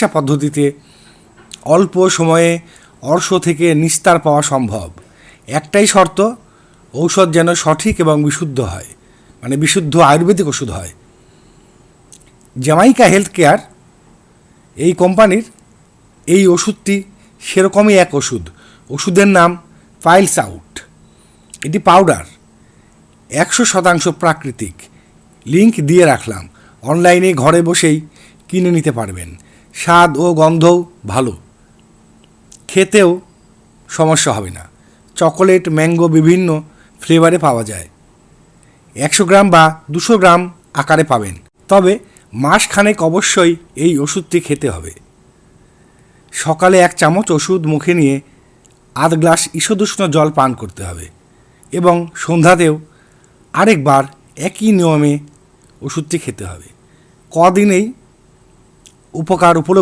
চিকিৎসা পদ্ধতিতে অল্প সময়ে অর্শ থেকে নিস্তার পাওয়া সম্ভব। একটাই শর্ত, ঔষধ যেন সঠিক এবং বিশুদ্ধ হয় মানে বিশুদ্ধ আয়ুর্বেদিক ওষুধ হয়। জ্যামাইকা হেলথ কেয়ার এই কোম্পানির এই ওষুধটি সেরকমই এক ওষুধ। ওষুধের নাম পাইলস আউট। এটি পাউডার, একশো শতাংশ প্রাকৃতিক। লিংক দিয়ে রাখলাম। অনলাইনে ঘরে বসেই কিনে নিতে পারবেন। স্বাদ ও গন্ধও ভালো। খেতেও সমস্যা হবে না। চকোলেট, ম্যাঙ্গো বিভিন্ন ফ্লেভারে পাওয়া যায়। একশো গ্রাম বা দুশো গ্রাম আকারে পাবেন। তবে মাসখানেক অবশ্যই এই ওষুধটি খেতে হবে। সকালে এক চামচ ওষুধ মুখে নিয়ে আধ গ্লাস ঈষদুষ্ণ জল পান করতে হবে এবং সন্ধ্যাতেও আরেকবার একই নিয়মে ওষুধটি খেতে হবে। কদিনেই উপকার উপলব্ধ